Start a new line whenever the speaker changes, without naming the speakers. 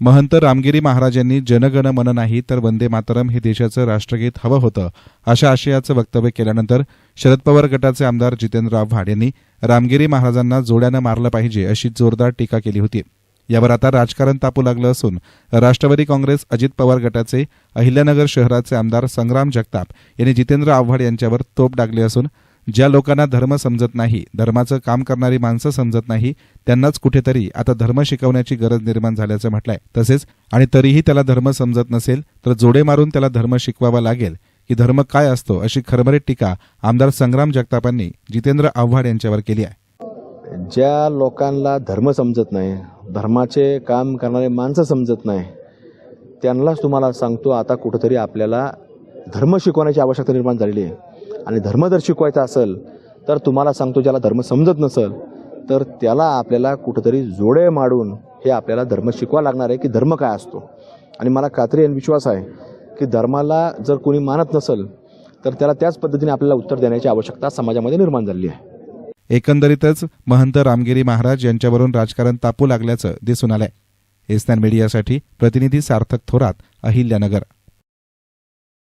महंत रामगिरी महाराज यांनी जनगण मन नाही तर वंदे मातरम हे देशाचं राष्ट्रगीत हवं होतं अशा आशयाचं वक्तव्य केल्यानंतर शरद पवार गटाचे आमदार जितेंद्र आव्हाड यांनी रामगिरी महाराजांना जोड्यानं मारलं पाहिजे अशी जोरदार टीका केली होती. यावर आता राजकारण तापू लागलं असून राष्ट्रवादी काँग्रेस अजित पवार गटाचे अहिल्यानगर शहराचे आमदार संग्राम जगताप यांनी जितेंद्र आव्हाड यांच्यावर तोप डागली असून ज्या लोकांना धर्म समजत नाही धर्माचं काम करणारी माणसं समजत नाही त्यांनाच कुठेतरी आता धर्म शिकवण्याची गरज निर्माण झाल्याचं म्हटलंय. तसेच आणि तरीही त्याला धर्म समजत नसेल तर जोडे मारून त्याला धर्म शिकवावा लागेल. की धर्म काय असतो अशी खरमरीत टीका आमदार संग्राम जगतापांनी जितेंद्र आव्हाड यांच्यावर केली आहे.
ज्या लोकांना धर्म समजत नाही धर्माचे काम करणारे माणसं समजत नाही त्यांनाच तुम्हाला सांगतो आता कुठंतरी आपल्याला धर्म शिकवण्याची आवश्यकता निर्माण झालेली आहे. आणि धर्म जर शिकवायचा असेल तर तुम्हाला सांगतो ज्याला धर्म समजत नसेल तर त्याला आपल्याला कुठंतरी जोडे माडून हे आपल्याला धर्म शिकवा लागणार आहे की धर्म काय असतो. आणि मला खात्री आणि विश्वास आहे की धर्माला जर कोणी मानत नसेल तर त्याला त्याच पद्धतीने आपल्याला उत्तर देण्याची आवश्यकता समाजामध्ये निर्माण झाली आहे.
एकंदरीतच महंत रामगिरी महाराज यांच्यावरून राजकारण तापू लागल्याचं दिसून आलंय. एस्तान मीडियासाठी प्रतिनिधी सार्थक थोरात अहिल्यानगर.